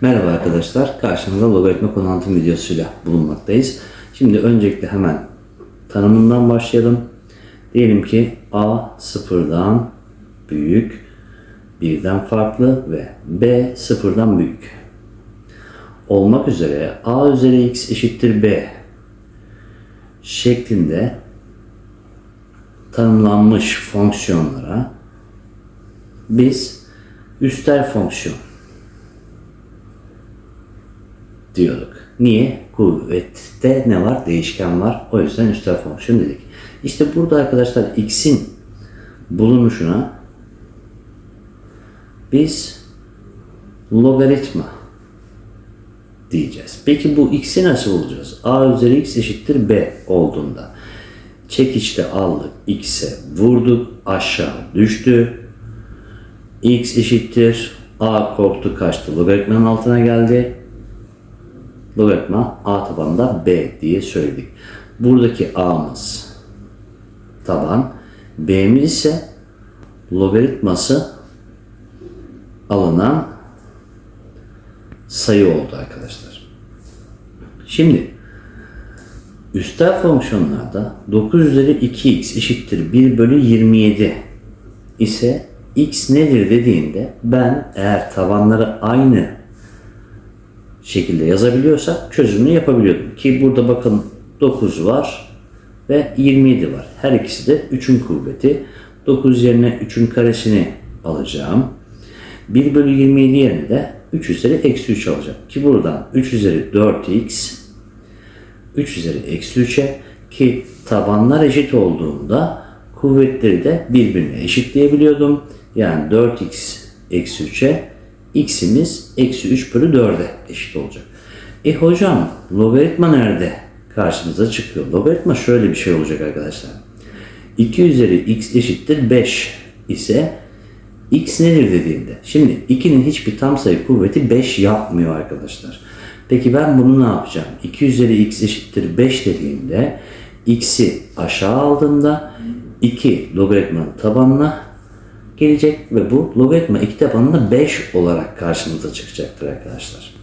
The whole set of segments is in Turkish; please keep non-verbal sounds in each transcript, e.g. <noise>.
Merhaba arkadaşlar, karşınızda logaritma konu videosuyla bulunmaktayız. Şimdi öncelikle hemen tanımından başlayalım. Diyelim ki a sıfırdan büyük, birden farklı ve b sıfırdan büyük. Olmak üzere a üzeri x eşittir b şeklinde tanımlanmış fonksiyonlara biz üstel fonksiyon diyorduk. Niye? Kuvvette ne var? Değişken var. O yüzden üstel fonksiyon dedik. İşte burada arkadaşlar x'in bulunuşuna biz logaritma diyeceğiz. Peki bu x'i nasıl bulacağız? a üzeri x eşittir b olduğunda çekiçte aldık x'e vurduk aşağı düştü x eşittir a korktu kaçtı logaritmanın altına geldi logaritma a tabanında b diye söyledik. Buradaki a'mız taban, b'miz ise logaritması alınan sayı oldu arkadaşlar. Şimdi üstel fonksiyonlarda 9 üzeri 2x eşittir 1 bölü 27 ise x nedir dediğinde ben eğer tabanları aynı şekilde yazabiliyorsak çözümünü yapabiliyordum. Ki burada bakın 9 var ve 27 var. Her ikisi de 3'ün kuvveti. 9 yerine 3'ün karesini alacağım. 1 bölü 27 yerine de 3 üzeri eksi 3 alacağım. Ki buradan 3 üzeri 4x 3 üzeri eksi 3'e ki tabanlar eşit olduğunda kuvvetleri de birbirine eşitleyebiliyordum. Yani 4x eksi 3'e x'imiz eksi 3 bölü 4'e eşit olacak. E hocam logaritma nerede karşımıza çıkıyor? Logaritma şöyle bir şey olacak arkadaşlar. 2 üzeri x eşittir 5 ise x nedir dediğimde. Şimdi 2'nin hiçbir tam sayı kuvveti 5 yapmıyor arkadaşlar. Peki ben bunu ne yapacağım? 2 üzeri x eşittir 5 dediğimde x'i aşağı aldığımda 2 logaritmanın tabanına gelecek ve bu logaritma 2 tabanında 5 olarak karşımıza çıkacaktır arkadaşlar.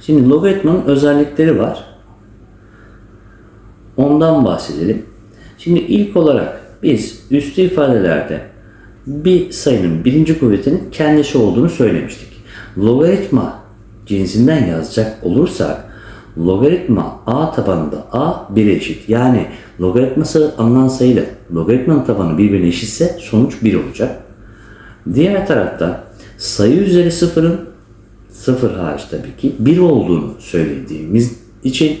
Şimdi logaritmanın özellikleri var. Ondan bahsedelim. Şimdi ilk olarak biz üstü ifadelerde bir sayının birinci kuvvetinin kendisi olduğunu söylemiştik. Logaritma cinsinden yazacak olursak logaritma a tabanında a 1'e eşit. Yani logaritması alınan sayıyla logaritmanın tabanı birbirine eşitse sonuç 1 olacak. Diğer tarafta sayı üzeri sıfırın sıfır hariç tabii ki 1 olduğunu söylediğimiz için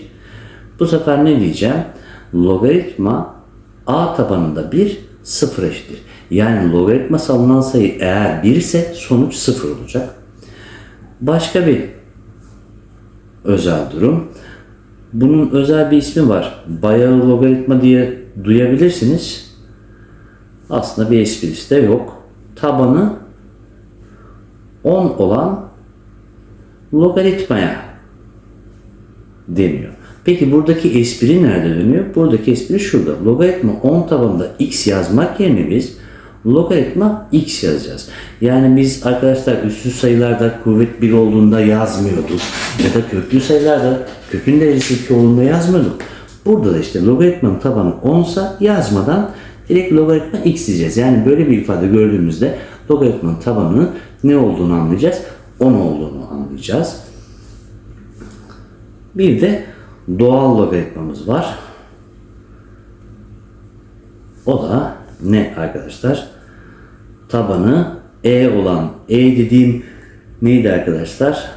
bu sefer ne diyeceğim? Logaritma a tabanında 1 sıfır eşittir. Yani logaritma alınan sayı eğer 1 ise sonuç 0 olacak. Başka bir özel durum. Bunun özel bir ismi var. Bayağı logaritma diye duyabilirsiniz. Aslında bir esprisi de yok. Tabanı 10 olan logaritmaya deniyor. Peki buradaki espri nerede dönüyor? Buradaki espri şurada. Logaritma 10 tabanında x yazmak yerine biz logaritma x yazacağız. Yani biz arkadaşlar üstü sayılarda kuvvet 1 olduğunda yazmıyorduk. Ya da köklü sayılarda kökün derecesi 2 olduğunda yazmıyorduk. Burada da işte logaritmanın tabanı 10 sa yazmadan direkt logaritma x diyeceğiz. Yani böyle bir ifade gördüğümüzde logaritmanın tabanının ne olduğunu anlayacağız. 10 olduğunu anlayacağız. Bir de doğal logaritmamız var. O da ne arkadaşlar? Tabanı e olan e dediğim neydi arkadaşlar?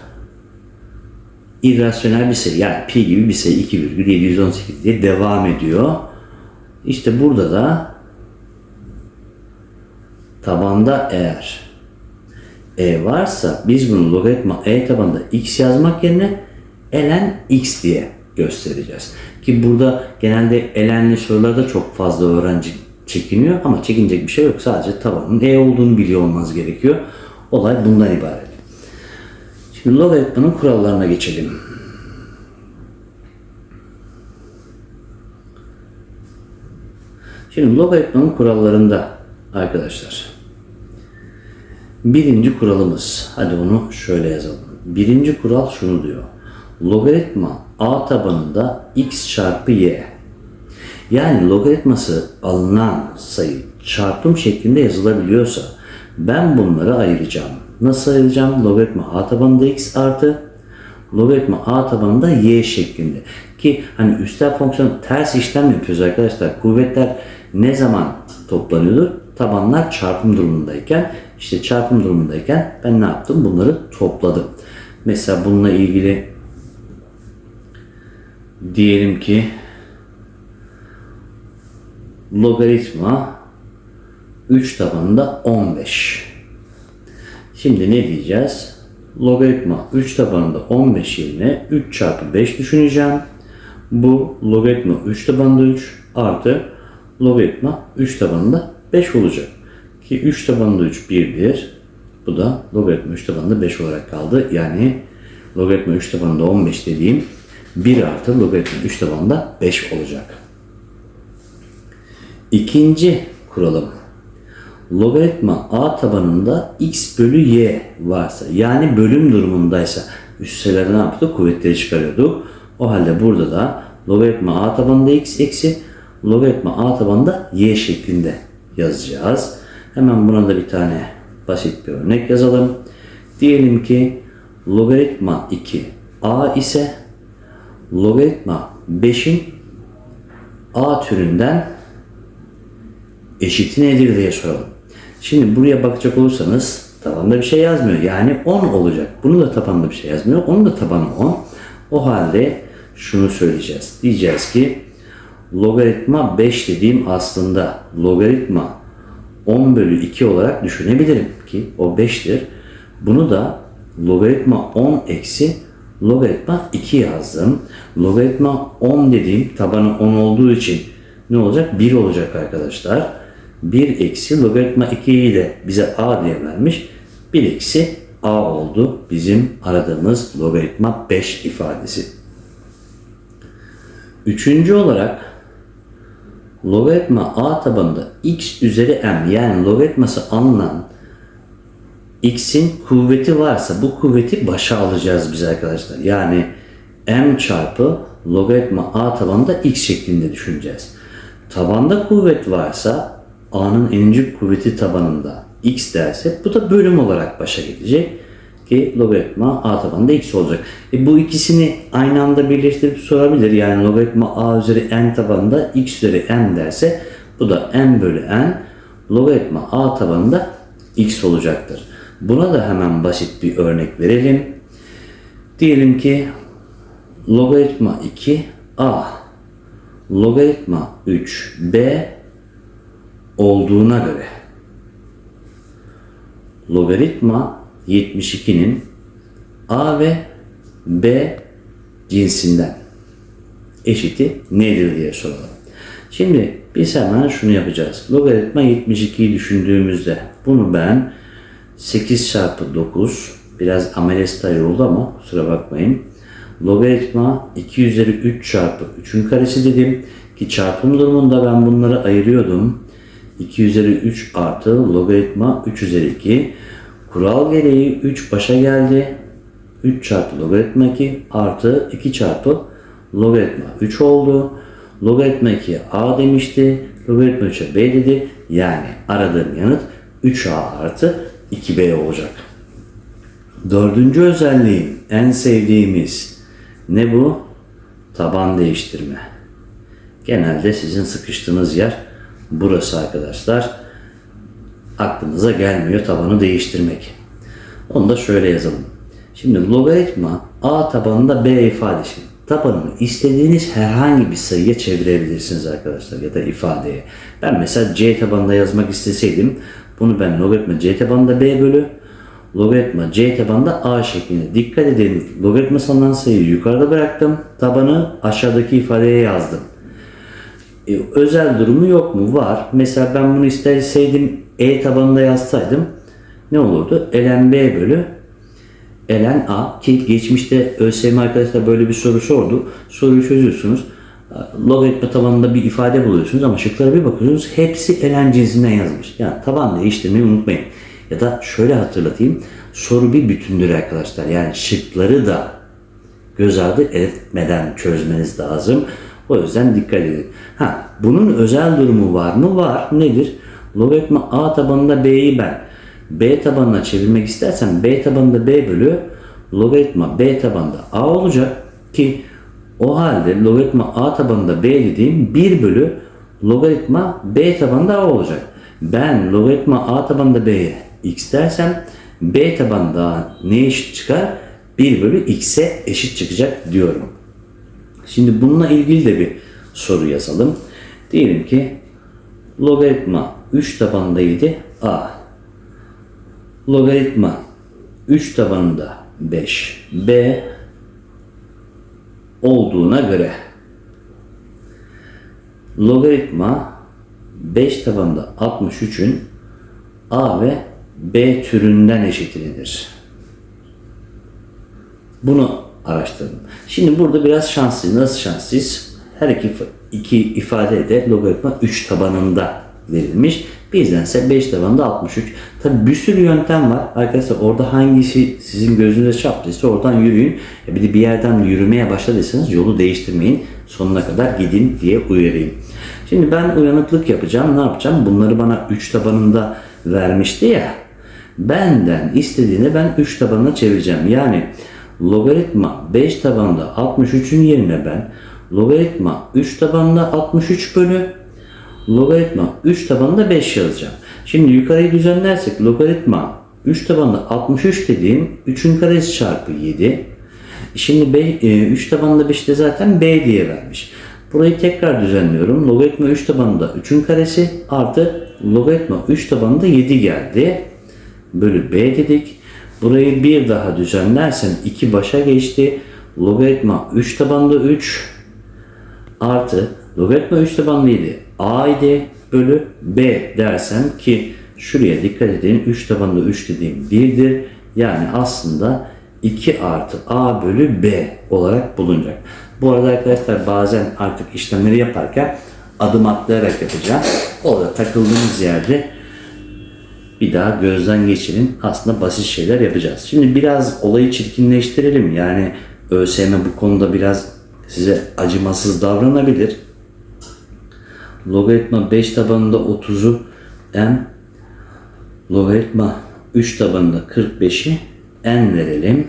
İrrasyonel bir sayı yani pi gibi bir sayı 2,718 diye devam ediyor. İşte burada da tabanda eğer e varsa biz bunu logaritma e tabanında x yazmak yerine ln x diye göstereceğiz. Ki burada genelde elenli sorularda çok fazla öğrenci çekiniyor ama çekinecek bir şey yok. Sadece tabanın e olduğunu biliyor olmanız gerekiyor. Olay bundan ibaret. Şimdi logaritmanın kurallarına geçelim. Şimdi logaritmanın kurallarında arkadaşlar birinci kuralımız hadi onu şöyle yazalım. birinci kural şunu diyor. Logaritma a tabanında x çarpı y. Yani logaritması alınan sayı çarpım şeklinde yazılabiliyorsa ben bunları ayıracağım. Nasıl ayıracağım? Logaritma a tabanında x artı logaritma a tabanında y şeklinde. Ki hani üstel fonksiyon ters işlem yapıyoruz arkadaşlar. Kuvvetler ne zaman toplanıyordur? Tabanlar çarpım durumundayken işte çarpım durumundayken ben ne yaptım? Bunları topladım. Mesela bununla ilgili diyelim ki logaritma 3 tabanında 15. Şimdi ne diyeceğiz? Logaritma 3 tabanında 15 yerine 3 çarpı 5 düşüneceğim. Bu logaritma 3 tabanında 3 artı logaritma 3 tabanında 5 olacak. Ki 3 tabanında 3 1'dir. Bu da logaritma 3 tabanında 5 olarak kaldı. Yani logaritma 3 tabanında 15 dediğim 1 artı logaritma 3 tabanında 5 olacak. İkinci kuralım. Logaritma a tabanında x bölü y varsa yani bölüm durumundaysa üst sayıları ne yapıyorduk? Kuvvetleri çıkarıyorduk. O halde burada da logaritma a tabanında x eksi logaritma a tabanında y şeklinde yazacağız. Hemen buna da bir tane basit bir örnek yazalım. Diyelim ki logaritma 2 a ise logaritma 5'in a türünden eşiti nedir diye soralım. Şimdi buraya bakacak olursanız tabanda bir şey yazmıyor. Yani 10 olacak. Bunu da tabanda bir şey yazmıyor. Onun da tabanı 10. O halde şunu söyleyeceğiz. Diyeceğiz ki logaritma 5 dediğim aslında logaritma 10 bölü 2 olarak düşünebilirim ki o 5'tir. Bunu da logaritma 10 eksi logaritma 2 yazdım. Logaritma 10 dediğim tabanı 10 olduğu için ne olacak? 1 olacak arkadaşlar. 1 eksi logaritma 2'yi de bize a diye vermiş. 1 eksi a oldu bizim aradığımız logaritma 5 ifadesi. Üçüncü olarak logaritma a tabanında x üzeri m yani logaritması alınan x'in kuvveti varsa bu kuvveti başa alacağız biz arkadaşlar. Yani m çarpı logaritma a tabanında x şeklinde düşüneceğiz. Tabanda kuvvet varsa a'nın n'inci kuvveti tabanında x derse bu da bölüm olarak başa gelecek ki logaritma a tabanında x olacak. E bu ikisini aynı anda birleştirip sorabilir. Yani logaritma a üzeri n tabanında x üzeri m derse bu da m bölü n logaritma a tabanında x olacaktır. Buna da hemen basit bir örnek verelim. Diyelim ki logaritma 2 a logaritma 3 b olduğuna göre logaritma 72'nin a ve b cinsinden eşiti nedir diye soralım. Şimdi biz hemen şunu yapacağız. Logaritma 72'yi düşündüğümüzde bunu ben 8 çarpı 9 biraz amelestay oldu ama kusura bakmayın. Logaritma 2 üzeri 3 çarpı 3'ün karesi dedim ki çarpım durumunda ben bunları ayırıyordum. 2 üzeri 3 artı logaritma 3 üzeri 2. Kural gereği 3 başa geldi. 3 çarpı logaritma 2 artı 2 çarpı logaritma 3 oldu. Logaritma 2'ye a demişti. Logaritma 3'e b dedi. Yani aradığım yanıt 3a artı 2b olacak. Dördüncü özelliğim en sevdiğimiz ne bu? Taban değiştirme. Genelde sizin sıkıştığınız yer burası arkadaşlar. Aklınıza gelmiyor tabanı değiştirmek. Onu da şöyle yazalım. Şimdi logaritma a tabanında b ifadesi. Tabanını istediğiniz herhangi bir sayıya çevirebilirsiniz arkadaşlar ya da ifadeye. Ben mesela c tabanında yazmak isteseydim bunu ben logaritma c tabanında b bölü logaritma c tabanında a şeklinde. Dikkat edin logaritma sanılan sayıyı yukarıda bıraktım. Tabanı aşağıdaki ifadeye yazdım. E, özel durumu yok mu? Var. Mesela ben bunu isteseydim e tabanında yazsaydım ne olurdu? ln b bölü ln a ki geçmişte ÖSYM arkadaşlar böyle bir soru sordu. Soruyu çözüyorsunuz. Logaritma tabanında bir ifade buluyorsunuz ama şıklara bir bakıyorsunuz hepsi ln cinsinden yazmış. Yani taban değiştirmeyi unutmayın. Ya da şöyle hatırlatayım. Soru bir bütündür arkadaşlar. Yani şıkları da göz ardı etmeden çözmeniz lazım. O yüzden dikkat edin. Ha, bunun özel durumu var mı? Var. Nedir? Logaritma A tabanında B'yi ben B tabanına çevirmek istersem B tabanında B bölü logaritma B tabanında A olacak ki o halde logaritma A tabanında B dediğim 1 bölü logaritma B tabanında A olacak. Ben logaritma A tabanında B'ye x dersem B tabanında ne eşit çıkar? 1 bölü x'e eşit çıkacak diyorum. Şimdi bununla ilgili de bir soru yazalım. Diyelim ki logaritma 3 tabanındaydı a. Logaritma 3 tabanında 5 b olduğuna göre logaritma 5 tabanında 63'ün a ve b türünden eşitlidir. Bunu araştırdım. Şimdi burada biraz şanslıyız. Nasıl şanslıyız? Her iki, iki ifade de logaritma 3 tabanında verilmiş. Bizdense 5 tabanında 63. Tabi bir sürü yöntem var. Arkadaşlar orada hangisi sizin gözünüze çarptıysa oradan yürüyün. E Bir de bir yerden yürümeye başladıysanız yolu değiştirmeyin. Sonuna kadar gidin diye uyarayım. Şimdi ben uyanıklık yapacağım. Ne yapacağım? Bunları bana 3 tabanında vermişti ya. Benden istediğini ben 3 tabanına çevireceğim. Yani logaritma 5 tabanında 63'ün yerine ben logaritma 3 tabanında 63 bölü logaritma 3 tabanında 5 yazacağım. Şimdi yukarıyı düzenlersek logaritma 3 tabanında 63 dediğim 3'ün karesi çarpı 7. Şimdi 3 tabanında 5 de zaten b diye vermiş. Burayı tekrar düzenliyorum. Logaritma 3 tabanında 3'ün karesi artı logaritma 3 tabanında 7 geldi. Bölü b dedik. Burayı bir daha düzenlersem 2 başa geçti. Logaritma 3 tabanında 3 artı logaritma 3 tabanlı 7 a idi bölü b dersem ki şuraya dikkat edin 3 tabanında 3 dediğim 1'dir. Yani aslında 2 artı a bölü b olarak bulunacak. Bu arada arkadaşlar bazen artık işlemleri yaparken adım atlayarak yapacağım. Orada takıldığımız yerde bir daha gözden geçirin. Aslında basit şeyler yapacağız. Şimdi biraz olayı çirkinleştirelim. Yani ÖSYM bu konuda biraz size acımasız davranabilir. Logaritma 5 tabanında 30'u n logaritma 3 tabanında 45'i n verelim.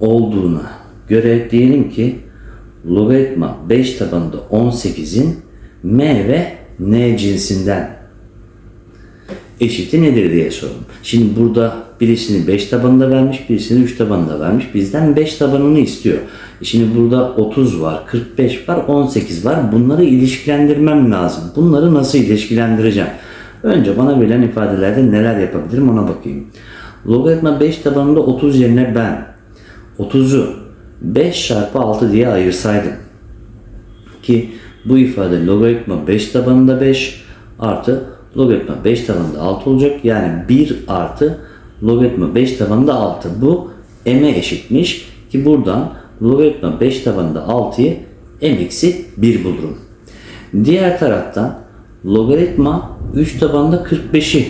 Olduğuna göre diyelim ki logaritma 5 tabanında 18'in m ve n cinsinden eşiti nedir diye sorun. Şimdi burada birisini 5 tabanında vermiş, birisini 3 tabanında vermiş. Bizden 5 tabanını istiyor. E Şimdi burada 30 var, 45 var, 18 var. Bunları ilişkilendirmem lazım. Bunları nasıl ilişkilendireceğim? Önce bana verilen ifadelerde neler yapabilirim ona bakayım. Logaritma 5 tabanında 30 yerine ben 30'u 5 çarpı 6 diye ayırsaydım. Ki bu ifade logaritma 5 tabanında 5 artı logaritma 5 tabanında 6 olacak. Yani 1 artı logaritma 5 tabanında 6. Bu m'e eşitmiş ki buradan logaritma 5 tabanında 6'yı m eksi 1 bulurum. Diğer taraftan logaritma 3 tabanında 45'i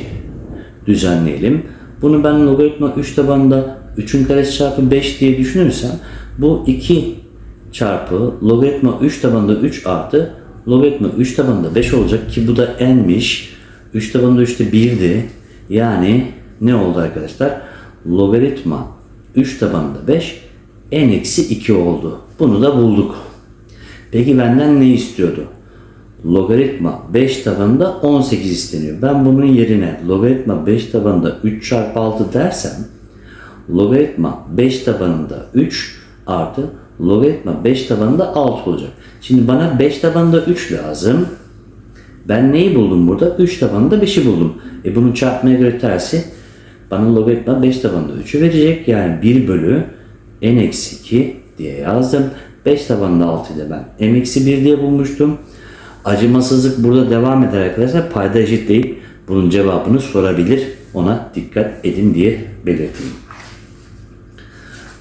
düzenleyelim. Bunu ben logaritma 3 tabanında 3'ün karesi çarpı 5 diye düşünürsem bu 2 çarpı logaritma 3 tabanında 3 artı logaritma 3 tabanında 5 olacak ki bu da n'miş. 3 tabanında 3 de 1'di. Yani ne oldu arkadaşlar? Logaritma 3 tabanında 5 n eksi 2 oldu. Bunu da bulduk. Peki benden ne istiyordu? Logaritma 5 tabanında 18 isteniyor. Ben bunun yerine logaritma 5 tabanında 3 çarpı 6 dersem logaritma 5 tabanında 3 artı logaritma 5 tabanında 6 olacak. Şimdi bana 5 tabanında 3 lazım. Ben neyi buldum burada? 3 tabanında 5'i buldum. E bunun çarpmaya göre tersi bana logaritma 5 tabanında 3'ü verecek. Yani 1 bölü n eksi 2 diye yazdım. 5 tabanında 6'yı da ben m eksi 1 diye bulmuştum. Acımasızlık burada devam eder arkadaşlar. Payda eşitleyip bunun cevabını sorabilir. Ona dikkat edin diye belirteyim.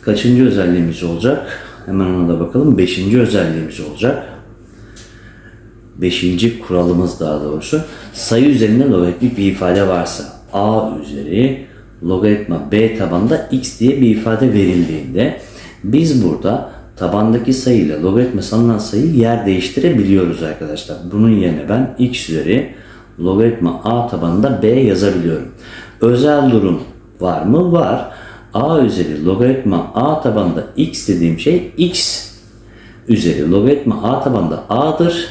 Kaçıncı özelliğimiz olacak? Hemen ona da bakalım. Beşinci özelliğimiz olacak. Beşinci kuralımız daha doğrusu. Sayı üzerinde logaritmik bir ifade varsa a üzeri logaritma b tabanda x diye bir ifade verildiğinde biz burada tabandaki sayıyla logaritma sanılan sayıyı yer değiştirebiliyoruz arkadaşlar. Bunun yerine ben x üzeri logaritma a tabanında b yazabiliyorum. Özel durum var mı? Var. a üzeri logaritma a tabanında x dediğim şey x üzeri logaritma a tabanında a'dır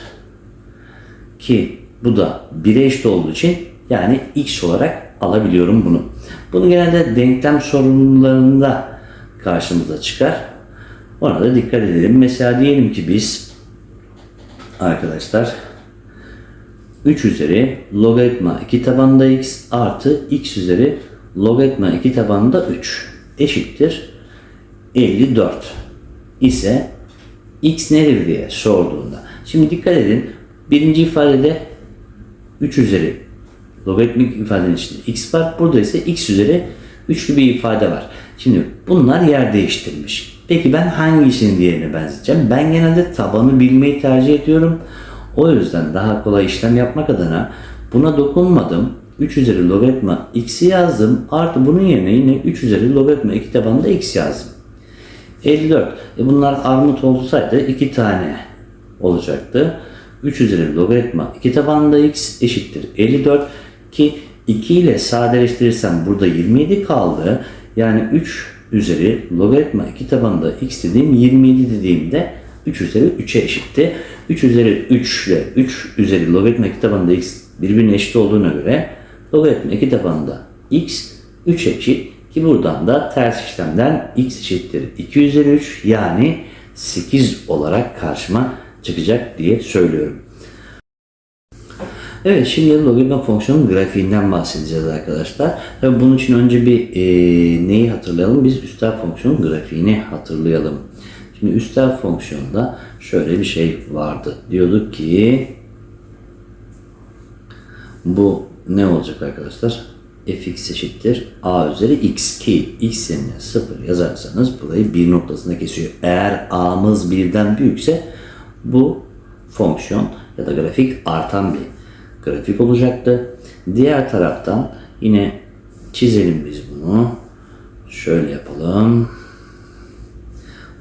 ki bu da 1'e eşit olduğu için yani x olarak alabiliyorum bunu. Bunu genelde denklem sorunlarında karşımıza çıkar. Ona da dikkat edelim. Mesela diyelim ki biz arkadaşlar 3 üzeri logaritma 2 tabanında x artı x üzeri logaritma 2 tabanında 3 eşittir 54 ise x nedir diye sorduğunda. Şimdi dikkat edin. Birinci ifadede 3 üzeri logaritmik ifadenin içinde x var. Burada ise x üzeri üçlü bir ifade var. Şimdi bunlar yer değiştirmiş. Peki ben hangisinin diğerine benzeteceğim? Ben genelde tabanı bilmeyi tercih ediyorum. O yüzden daha kolay işlem yapmak adına buna dokunmadım. 3 üzeri logaritma x'i yazdım. Artı bunun yerine yine 3 üzeri logaritma 2 tabanında x yazdım. 54. E bunlar armut olsaydı 2 tane olacaktı. 3 üzeri logaritma 2 tabanında x eşittir 54 ki 2 ile sadeleştirirsem burada 27 kaldı. Yani 3 üzeri logaritma 2 tabanında x dediğim 27 dediğimde 3 üzeri 3'e eşitti. 3 üzeri 3 ile 3 üzeri logaritma 2 tabanında x birbirine eşit olduğuna göre logaritma 2 tabanında x 3 eşit ki buradan da ters işlemden x eşittir 2 üzeri 3 yani 8 olarak karşıma çıkacak diye söylüyorum. Evet şimdi logaritma fonksiyonun grafiğinden bahsedeceğiz arkadaşlar. Tabii bunun için önce bir e, neyi hatırlayalım? Biz üstel fonksiyonun grafiğini hatırlayalım. Şimdi üstel fonksiyonda şöyle bir şey vardı. Diyorduk ki bu ne olacak arkadaşlar? fx eşittir a üzeri x ki x yerine 0 yazarsanız burayı bir noktasına kesiyor. Eğer a'mız birden büyükse bu fonksiyon ya da grafik artan bir grafik olacaktı. Diğer taraftan yine çizelim biz bunu. Şöyle yapalım.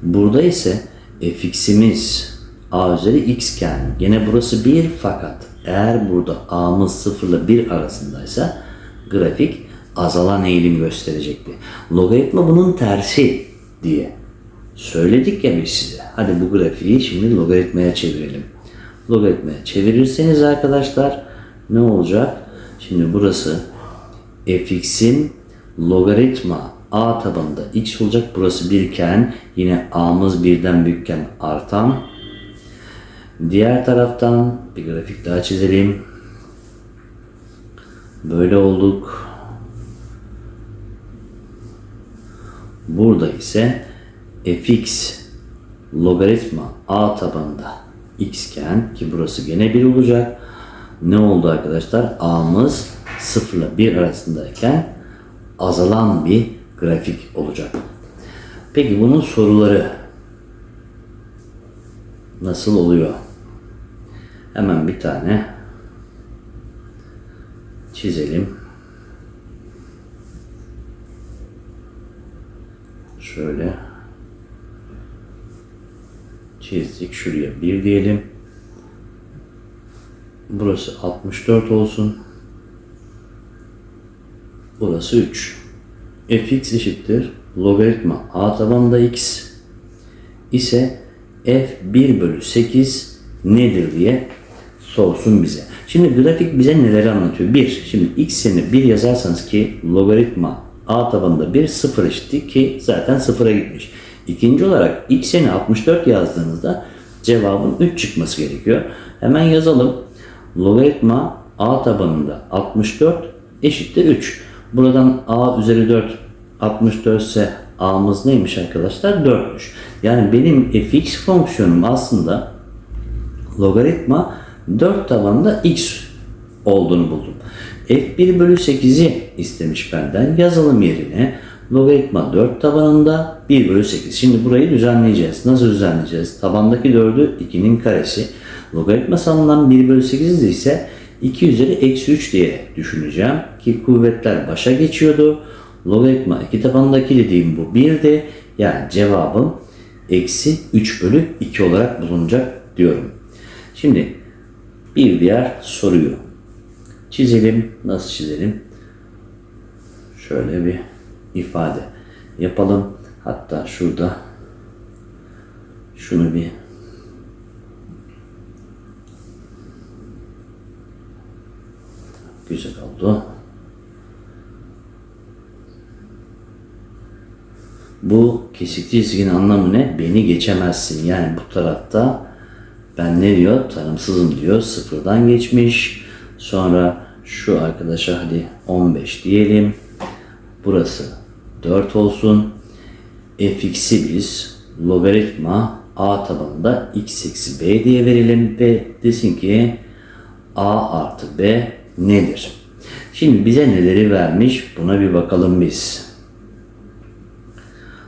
Burada ise fx'imiz a üzeri x iken gene burası 1 fakat eğer burada a'mız 0 ile 1 arasındaysa grafik azalan eğilim gösterecekti. Logaritma bunun tersi diye söyledik ya biz size. Hadi bu grafiği şimdi logaritmaya çevirelim. Logaritmaya çevirirseniz arkadaşlar ne olacak? Şimdi burası fx'in logaritma a tabanında x olacak. Burası 1 iken yine a'mız birden büyükken artan. Diğer taraftan bir grafik daha çizelim. Böyle olduk. Burada ise fx logaritma a tabanında x iken ki burası gene 1 olacak. Ne oldu arkadaşlar? a'mız 0 ile 1 arasındayken azalan bir grafik olacak. Peki bunun soruları nasıl oluyor? Hemen bir tane çizelim. Şöyle çizdik. Şuraya 1 diyelim. Burası 64 olsun. Burası 3. fx eşittir logaritma a tabanında x ise f1 bölü 8 nedir diye sorsun bize. Şimdi grafik bize neleri anlatıyor? 1. Şimdi x yerine 1 yazarsanız ki logaritma a tabanında 1 0 eşittir ki zaten 0'a gitmiş. İkinci olarak x yerine 64 yazdığınızda cevabın 3 çıkması gerekiyor. Hemen yazalım. Logaritma a tabanında 64 eşittir 3. Buradan a üzeri 4 64 ise a'mız neymiş arkadaşlar? 4'müş. Yani benim fx fonksiyonum aslında logaritma 4 tabanında x olduğunu buldum. f1 bölü 8'i istemiş benden. Yazalım yerine logaritma 4 tabanında 1 bölü 8. Şimdi burayı düzenleyeceğiz. Nasıl düzenleyeceğiz? Tabandaki 4'ü 2'nin karesi. Logaritma sanılan 1 bölü 8 ise 2 üzeri eksi 3 diye düşüneceğim ki kuvvetler başa geçiyordu. Logaritma 2 tabanındaki dediğim bu 1'di. Yani cevabım eksi 3 bölü 2 olarak bulunacak diyorum. Şimdi bir diğer soruyu çizelim. Nasıl çizelim? Şöyle bir ifade yapalım. Hatta şurada şunu bir güzel oldu. Bu kesikli çizginin anlamı ne? Beni geçemezsin. Yani bu tarafta ben ne diyor? Tanımsızım diyor. Sıfırdan geçmiş. Sonra şu arkadaşa hadi 15 diyelim. Burası 4 olsun. fx'i biz logaritma a tabanında x eksi b diye verelim ve desin ki a artı b nedir? Şimdi bize neleri vermiş buna bir bakalım biz.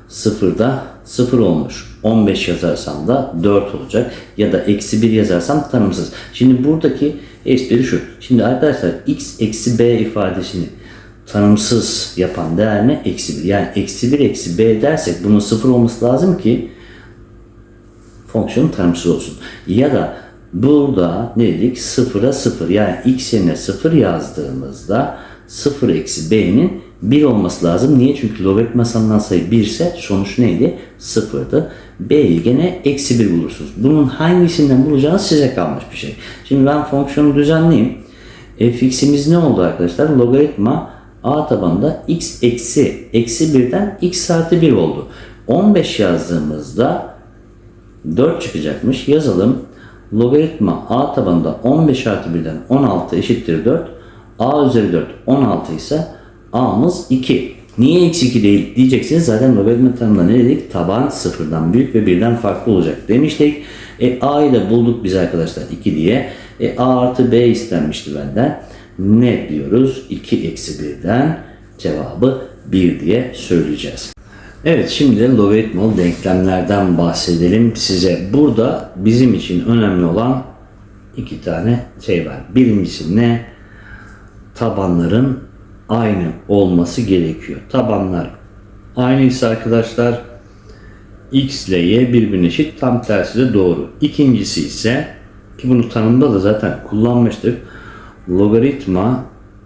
Sıfırda sıfır olmuş. 15 yazarsam da 4 olacak. Ya da eksi 1 yazarsam tanımsız. Şimdi buradaki espri şu. Şimdi arkadaşlar x eksi b ifadesini tanımsız yapan değer ne? Eksi 1. Yani eksi 1 eksi b dersek bunun sıfır olması lazım ki fonksiyon tanımsız olsun. Ya da burada ne dedik? Sıfıra sıfır. Yani x yerine sıfır yazdığımızda sıfır eksi b'nin 1 olması lazım. Niye? Çünkü logaritma sanılan sayı 1 ise sonuç neydi? Sıfırdı. B'yi gene eksi 1 bulursunuz. Bunun hangisinden bulacağınız size kalmış bir şey. Şimdi ben fonksiyonu düzenleyeyim. fx'imiz ne oldu arkadaşlar? Logaritma a tabanında x eksi eksi 1'den x artı 1 oldu. 15 yazdığımızda 4 çıkacakmış. Yazalım. Logaritma a tabanında 15 artı 1'den 16 eşittir 4. a üzeri 4 16 ise a'mız 2. Niye x 2 değil diyeceksiniz. Zaten logaritma tanımında ne dedik? Taban sıfırdan büyük ve birden farklı olacak demiştik. E, a'yı da bulduk biz arkadaşlar 2 diye. E, a artı b istenmişti benden. Ne diyoruz? 2 eksi 1'den cevabı 1 diye söyleyeceğiz. Evet şimdi de logaritmalı denklemlerden bahsedelim size. Burada bizim için önemli olan iki tane şey var. Birincisi ne? Tabanların aynı olması gerekiyor. Tabanlar aynıysa arkadaşlar x ile y birbirine eşit tam tersi de doğru. İkincisi ise ki bunu tanımda da zaten kullanmıştık. Logaritma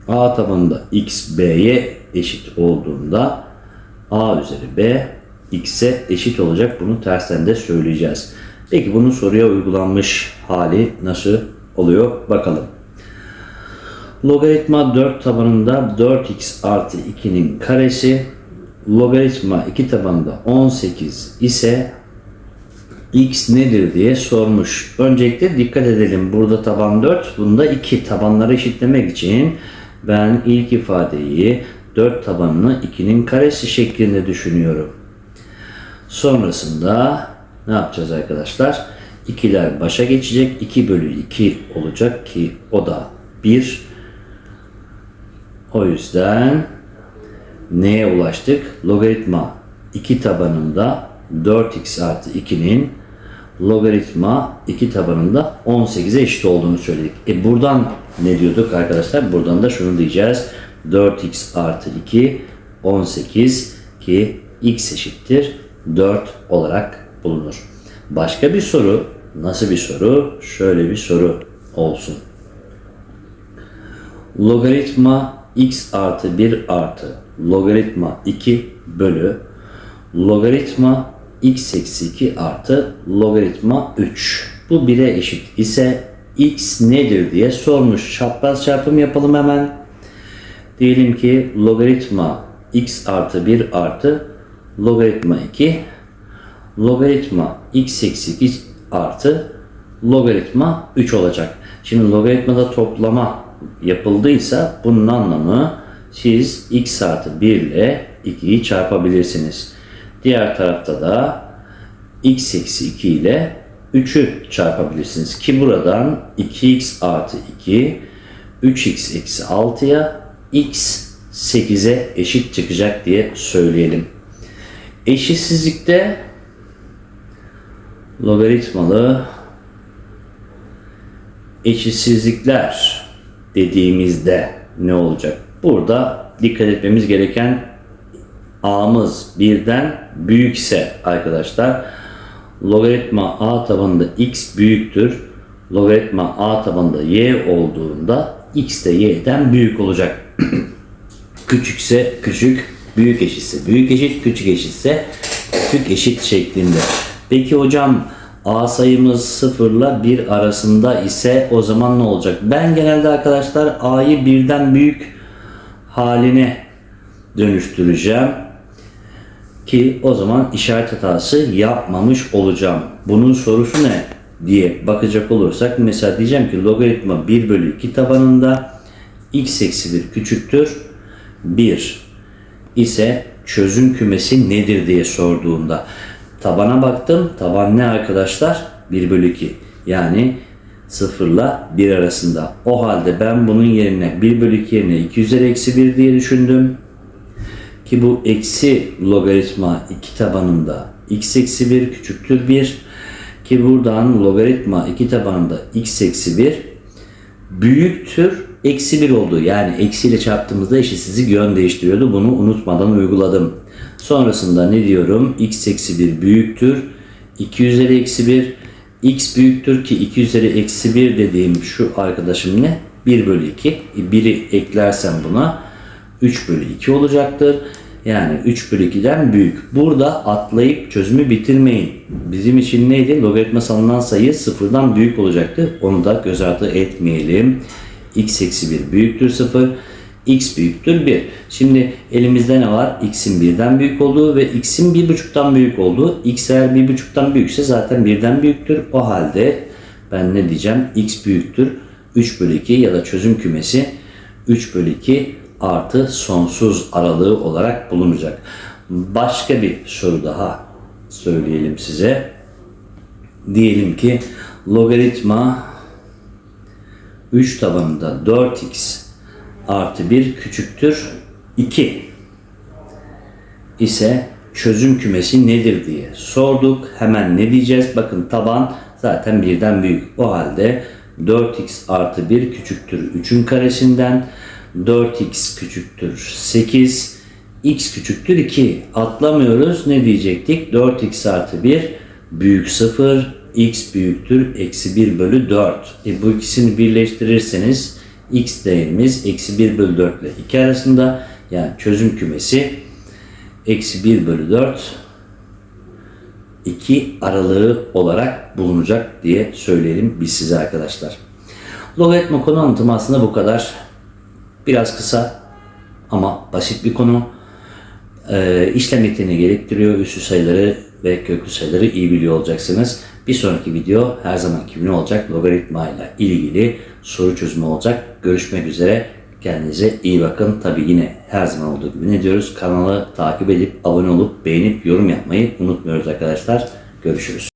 a tabanında x b'ye eşit olduğunda a üzeri b x'e eşit olacak. Bunu tersten de söyleyeceğiz. Peki bunun soruya uygulanmış hali nasıl oluyor bakalım. Logaritma 4 tabanında 4x artı 2'nin karesi logaritma 2 tabanında 18 ise x nedir diye sormuş. Öncelikle dikkat edelim. Burada taban 4, bunda 2. Tabanları eşitlemek için ben ilk ifadeyi 4 tabanını 2'nin karesi şeklinde düşünüyorum. Sonrasında ne yapacağız arkadaşlar? İkiler başa geçecek. 2 bölü 2 olacak ki o da 1. O yüzden neye ulaştık? Logaritma 2 tabanında 4x artı 2'nin logaritma 2 tabanında 18'e eşit olduğunu söyledik. E buradan ne diyorduk arkadaşlar? Buradan da şunu diyeceğiz. 4x artı 2 18 ki x eşittir 4 olarak bulunur. Başka bir soru nasıl bir soru? Şöyle bir soru olsun. Logaritma x artı 1 artı logaritma 2 bölü logaritma x eksi 2 artı logaritma 3. Bu 1'e eşit ise x nedir diye sormuş. Çapraz çarpım yapalım hemen. Diyelim ki logaritma x artı 1 artı logaritma 2 logaritma x eksi 2 artı logaritma 3 olacak. Şimdi logaritmada toplama yapıldıysa bunun anlamı siz x artı 1 ile 2'yi çarpabilirsiniz. Diğer tarafta da x eksi 2 ile 3'ü çarpabilirsiniz. Ki buradan 2x artı 2 3x eksi 6'ya x 8'e eşit çıkacak diye söyleyelim. Eşitsizlikte logaritmalı eşitsizlikler dediğimizde ne olacak? Burada dikkat etmemiz gereken a'mız birden büyükse arkadaşlar logaritma a tabanında x büyüktür. Logaritma a tabanında y olduğunda x de y'den büyük olacak. <clears throat> Küçükse küçük, büyük eşitse büyük eşit, küçük eşitse küçük eşit şeklinde. Peki hocam A sayımız 0 ile 1 arasında ise o zaman ne olacak? Ben genelde arkadaşlar A'yı birden büyük haline dönüştüreceğim. Ki o zaman işaret hatası yapmamış olacağım. Bunun sorusu ne diye bakacak olursak mesela diyeceğim ki logaritma 1 bölü 2 tabanında x eksi 1 küçüktür 1 ise çözüm kümesi nedir diye sorduğunda tabana baktım. Taban ne arkadaşlar? 1 bölü 2. Yani 0 ile 1 arasında. O halde ben bunun yerine 1 bölü 2 yerine 2 üzeri eksi 1 diye düşündüm. Ki bu eksi logaritma 2 tabanında x eksi 1 küçüktür 1. Ki buradan logaritma 2 tabanında x eksi 1 büyüktür eksi 1 oldu. Yani eksiyle çarptığımızda eşitsizlik yön değiştiriyordu. Bunu unutmadan uyguladım. Sonrasında ne diyorum? x eksi 1 büyüktür. 2 üzeri eksi 1. x büyüktür ki 2 üzeri eksi 1 dediğim şu arkadaşım ne? 1 bölü 2. 1'i eklersem buna 3 bölü 2 olacaktır. Yani 3 bölü 2'den büyük. Burada atlayıp çözümü bitirmeyin. Bizim için neydi? Logaritma alınan sayı sıfırdan büyük olacaktı. Onu da göz ardı etmeyelim. x eksi 1 büyüktür 0. x büyüktür 1. Şimdi elimizde ne var? x'in birden büyük olduğu ve x'in 1,5'tan büyük olduğu. x eğer 1,5'tan büyükse zaten birden büyüktür. O halde ben ne diyeceğim? x büyüktür 3 bölü 2 ya da çözüm kümesi 3 bölü 2 artı sonsuz aralığı olarak bulunacak. Başka bir soru daha söyleyelim size. Diyelim ki logaritma 3 tabanında 4x artı 1 küçüktür 2 ise çözüm kümesi nedir diye sorduk. Hemen ne diyeceğiz? Bakın taban zaten birden büyük. O halde 4x artı 1 küçüktür 3'ün karesinden 4x küçüktür 8 x küçüktür 2 atlamıyoruz. Ne diyecektik? 4x artı 1 büyük 0 x büyüktür eksi 1 bölü 4 e bu ikisini birleştirirseniz x değerimiz eksi 1 bölü 4 ile 2 arasında. Yani çözüm kümesi eksi 1 bölü 4 2 aralığı olarak bulunacak diye söyleyelim biz size arkadaşlar. Logaritma konu anlatımı aslında bu kadar. Biraz kısa ama basit bir konu. Ee, işlem yeteneği gerektiriyor. Üssü sayıları ve köklü sayıları iyi biliyor olacaksınız. Bir sonraki video her zamanki gibi ne olacak? Logaritma ile ilgili soru çözümü olacak. Görüşmek üzere. Kendinize iyi bakın. Tabi yine her zaman olduğu gibi ne diyoruz? Kanalı takip edip abone olup beğenip yorum yapmayı unutmuyoruz arkadaşlar. Görüşürüz.